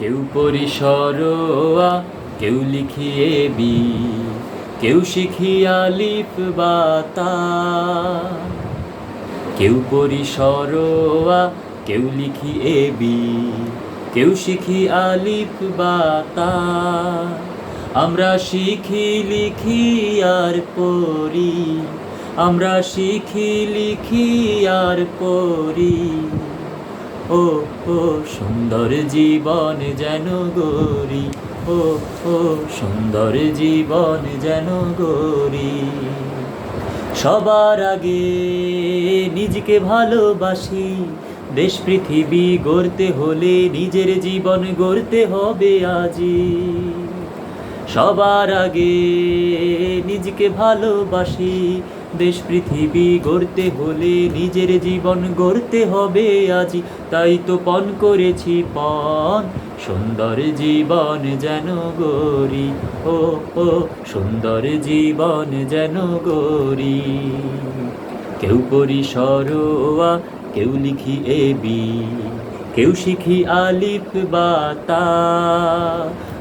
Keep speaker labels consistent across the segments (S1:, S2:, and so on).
S1: কেউ পরিসর আ কেউ লিখি এ বি, কেউ শিখি আলিফ বাতা কেউ পরিসর আ কেউ লিখি এ বি, কেউ শিখি আলিফ বাতা আমরা শিখি, লিখি আর পড়ি, আমরা শিখি, লিখি আর পড়ি। ও ও, সুন্দর জীবন যেন গরি। ও ও, সুন্দর জীবন যেন গরি। সবার আগে নিজকে ভালোবাসি। দেশ, পৃথিবী গড়তে হলে নিজের জীবন গড়তে হবে আজি সবার আগে নিজকে ভালোবাসি। দেশ, পৃথিবী গড়তে হলে নিজের জীবন গড়তে হবে আজি তাই তো পণ করেছি পণ, সুন্দর জীবন যেন গরি ও ও, সুন্দর জীবন যেন গরি কেউ পরিসর সরোয়া কেউ লিখি এ বি। কেউ শিখি আলিফ বাতা,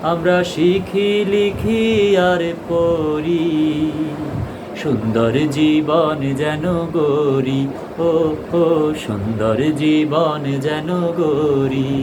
S1: আমরা শিখি, লিখি আর পড়ি। সুন্দর জীবন যেন গরি ও ও, সুন্দর জীবন যেন গরি